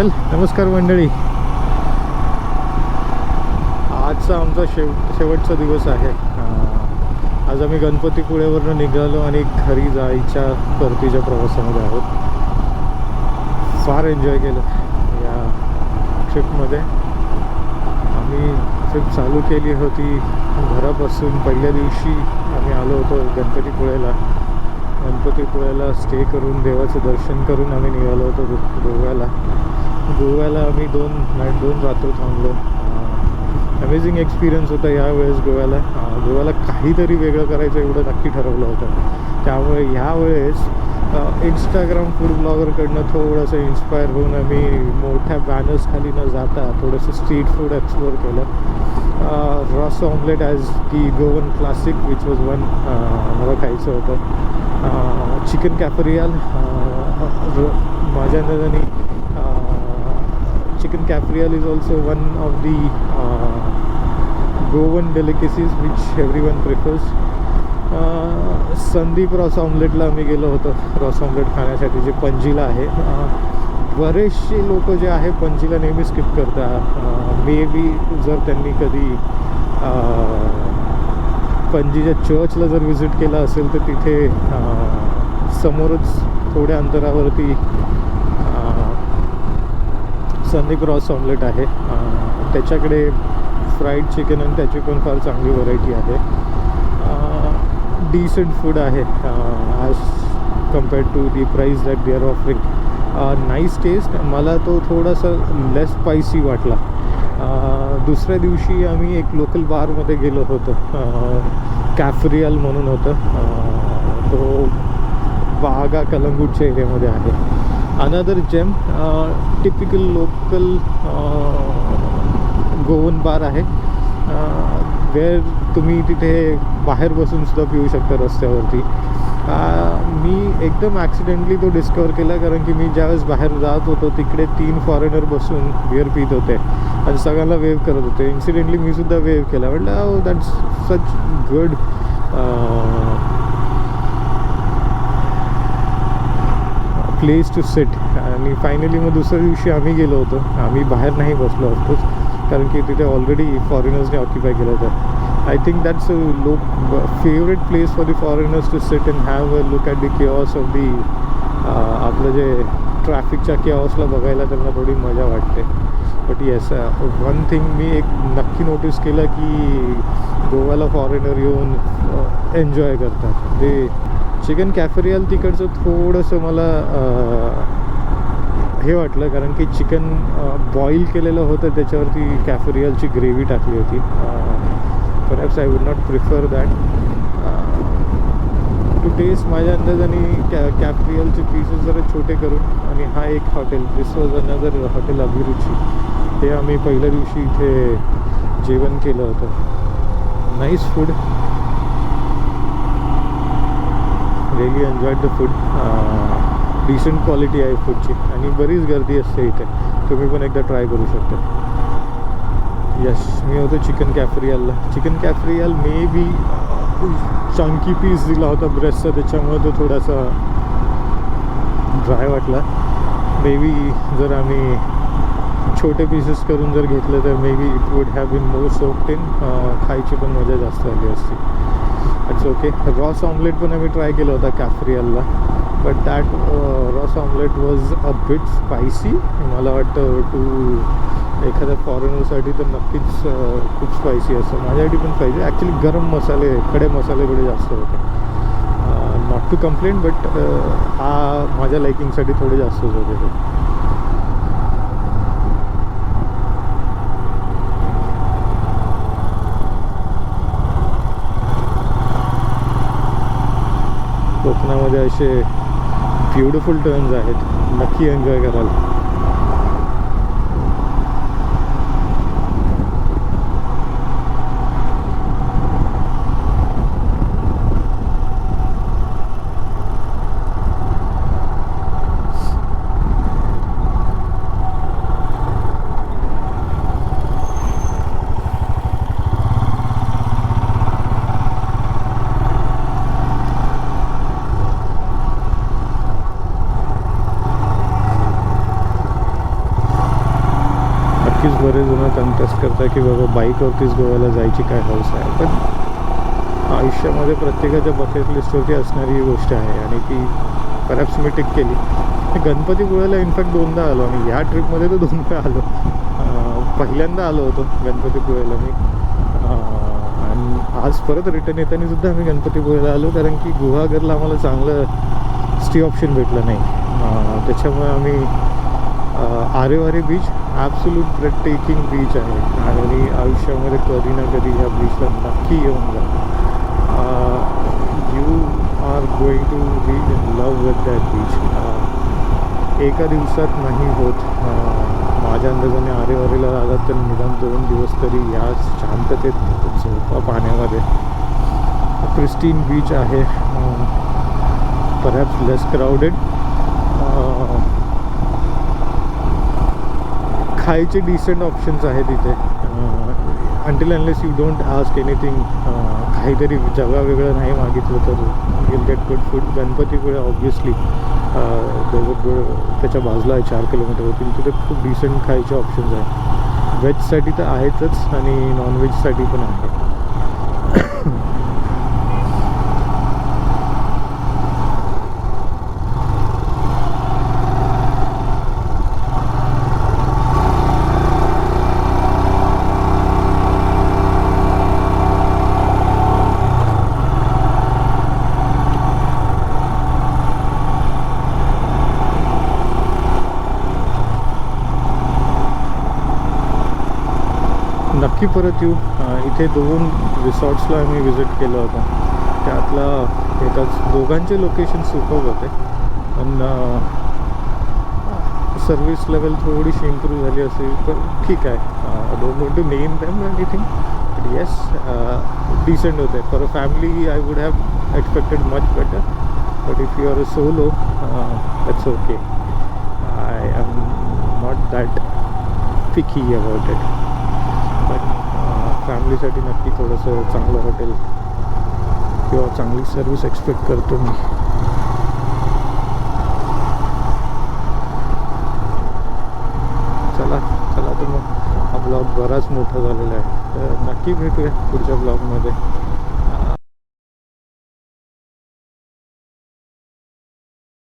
वेल नमस्कार मंडळी. आजचा आमचा शेव शेवटचा दिवस आहे. आज आम्ही गणपतीपुळेवरनं निघालो आणि घरी जायच्या परतीच्या प्रवासामध्ये आहोत. फार एन्जॉय केलं. या ट्रिपमध्ये आम्ही ट्रिप चालू केली होती. घरापासून पहिल्या दिवशी आम्ही आलो होतो गणपतीपुळेला. गणपतीपुळ्याला स्टे करून देवाचं दर्शन करून आम्ही निघालो होतो गोव्याला गोव्याला आम्ही दोन नाईट दोन रात्र थांबलो. अमेझिंग एक्सपिरियन्स होता यावेळेस गोव्याला. गोव्याला काहीतरी वेगळं करायचं एवढं नक्की ठरवलं होतं. त्यामुळे ह्यावेळेस इंस्टाग्राम फूड ब्लॉगरकडनं थोडंसं इन्स्पायर होऊन आम्ही मोठ्या बॅनर्सखाली न जाता थोडंसं स्ट्रीट फूड एक्सप्लोअर केलं. रॉस ऑमलेट ॲज की Goan classic which was one मला खायचं होतं. चिकन कॅपरियाल माझ्या अंदाजाने chicken cafreal is also one of the Goan delicacies delicacies which everyone prefers. Sandeep ros ऑमलेटला आम्ही गेलो होतो. रॉस ऑमलेट खाण्यासाठी जे पणजीला आहे. Uh, बरेचसे लोक जे आहे पणजीला नेहमी स्किप करतात. Uh, मे बी जर त्यांनी कधी uh, पणजीच्या चर्चला जर व्हिजिट केला असेल तर तिथे समोरच थोड्या अंतरावरती सनी क्रॉस ऑमलेट आहे. त्याच्याकडे फ्राईड चिकन आणि त्याची पण फार चांगली व्हरायटी आहे. डिसेंट फूड आहे as compare to the price that they are offering nice taste मला तो थोडासा लेस स्पायसी वाटला. दुसऱ्या दिवशी आम्ही एक लोकल बारमध्ये गेलो होतो. कॅफरियल म्हणून होतं. तो बागा कलंगूटच्या एरियामध्ये आहे. Another gem typical local Goan bar आहे. Uh, वेअर तुम्ही तिथे बाहेर बसून सुद्धा पिऊ शकता रस्त्यावरती. Uh, मी एकदम ॲक्सिडेंटली तो डिस्कवर केला कारण की मी ज्यावेळेस बाहेर जात होतो तिकडे तीन फॉरेनर बसून बिअर पित होते. आणि सगळ्यांना वेव करत होते. इन्सिडेंटली मी सुद्धा वेव केला. म्हटलं that's such good place to sit आणि फायनली मग दुसऱ्या दिवशी आम्ही गेलो होतो. आम्ही बाहेर नाही बसलो ऑफकोर्स कारण की तिथे ऑलरेडी फॉरेनर्सने ऑक्युपाय केलं होतं. आय थिंक दॅट्स अ लोक favourite place for the foreigners to sit and have a look at the chaos of the आपलं जे ट्रॅफिकच्या केऑसला बघायला त्यांना थोडी मजा वाटते. बट येस वन थिंग मी एक नक्की नोटीस केलं की गोव्याला फॉरेनर येऊन uh, एन्जॉय करतात. ते चिकन कॅफरियल तिकडचं थोडंसं मला हे वाटलं कारण की चिकन बॉईल केलेलं होतं त्याच्यावरती कॅफरियलची ग्रेव्ही टाकली होती. Perhaps I would not prefer that to taste माझ्या अंदाजाने कॅ कॅफरियलचे पीसेस जरा छोटे करून आणि हा एक hotel this was another hotel Abhiruchi. ते आम्ही पहिल्या दिवशी इथे जेवण केलं होतं. Nice food really enjoyed the food decent quality आहे फूडची आणि बरीच गर्दी असते इथे. तुम्ही पण एकदा ट्राय करू शकता. यस मी होतो chicken कॅफरियलला chicken cafreal maybe chunky piece दिला होता ब्रेस्टचा त्याच्यामुळे तो थोडासा ड्राय वाटला. मे बी जर आम्ही छोटे पीसेस करून जर घेतलं तर maybe it would have been more soft in खायची पण मजा जास्त आली असती. इट्स ओके रॉस ऑमलेट पण आम्ही ट्राय केलं होता कॅफरियलला but that ros omelette was a bit spicy मला वाटतं टू एखाद्या फॉरेनरसाठी तर नक्कीच uh, खूप स्पायसी असतं. माझ्यासाठी पण पाहिजे ॲक्च्युली गरम मसाले खडे मसाले थोडे जास्त होते. नॉट टू कंप्लेंट बट हा माझ्या लाईकिंगसाठी थोडे जास्तच होते ते असे ब्युटिफुल टर्न्स आहेत. नक्की एन्जॉय कराल. कंटेस्ट करतात की बाबा बाईकवरतीच गोव्याला जायची काय हौस आहे. पण आयुष्यामध्ये प्रत्येकाच्या बकेट लिस्टवरती असणारी ही गोष्ट आहे आणि ती परॅप्स मी टिक केली. गणपतीपुळ्याला इनफॅक्ट दोनदा आलो आणि या ट्रिपमध्ये तर दोनदा आलो. पहिल्यांदा आलो होतो गणपतीपुळ्याला मी. आणि आज परत रिटर्न येताना सुद्धा आम्ही गणपतीपुळ्याला आलो कारण की गुहागरला आम्हाला चांगलं स्टे ऑप्शन भेटलं नाही. त्याच्यामुळे आम्ही Aareware beach absolute breathtaking beach आहे. आणि आयुष्यामध्ये कधी ना कधी ह्या बीचला नक्की येऊन जा. You are going to be in love with that beach एका दिवसात नाही होत. माझ्या अंदाजाने आरेवारीला लागत तर निदान दोन दिवस तरी या शांततेत झोपा पाण्यामध्ये. क्रिस्टीन बीच आहे. परहॅप्स लेस क्राऊडेड खायचे डिसेंट ऑप्शन्स आहेत इथे. Until unless you don't ask anything काहीतरी जगा वेगळं नाही मागितलं तर will get good food Ganpatipule obviously Devgad त्याच्या बाजूला आहे चार किलोमीटरवरती तिथे खूप डिसेंट खायचे ऑप्शन्स आहेत. व्हेजसाठी तर आहेतच आणि नॉनव्हेजसाठी पण आहे. नक्की परत येऊ. इथे दोन रिसॉर्ट्सला आम्ही विजिट केलं होतं. त्यातला एकाच दोघांचे लोकेशन सुपर होते. पण सर्विस लेवल थोडीशी इम्प्रूव्ह झाली असेल तर ठीक आहे. Don't want to name them anything but yes decent होते. For a family I would have expected much better but if you are a solo that's okay I am not that picky about it पण फॅमिलीसाठी नक्की थोडंसं चांगलं hotel किंवा चांगली service expect करतो मी. चला चला तर मग हा ब्लॉग बराच मोठा झालेला आहे. तर नक्की भेटूया पुढच्या ब्लॉगमध्ये.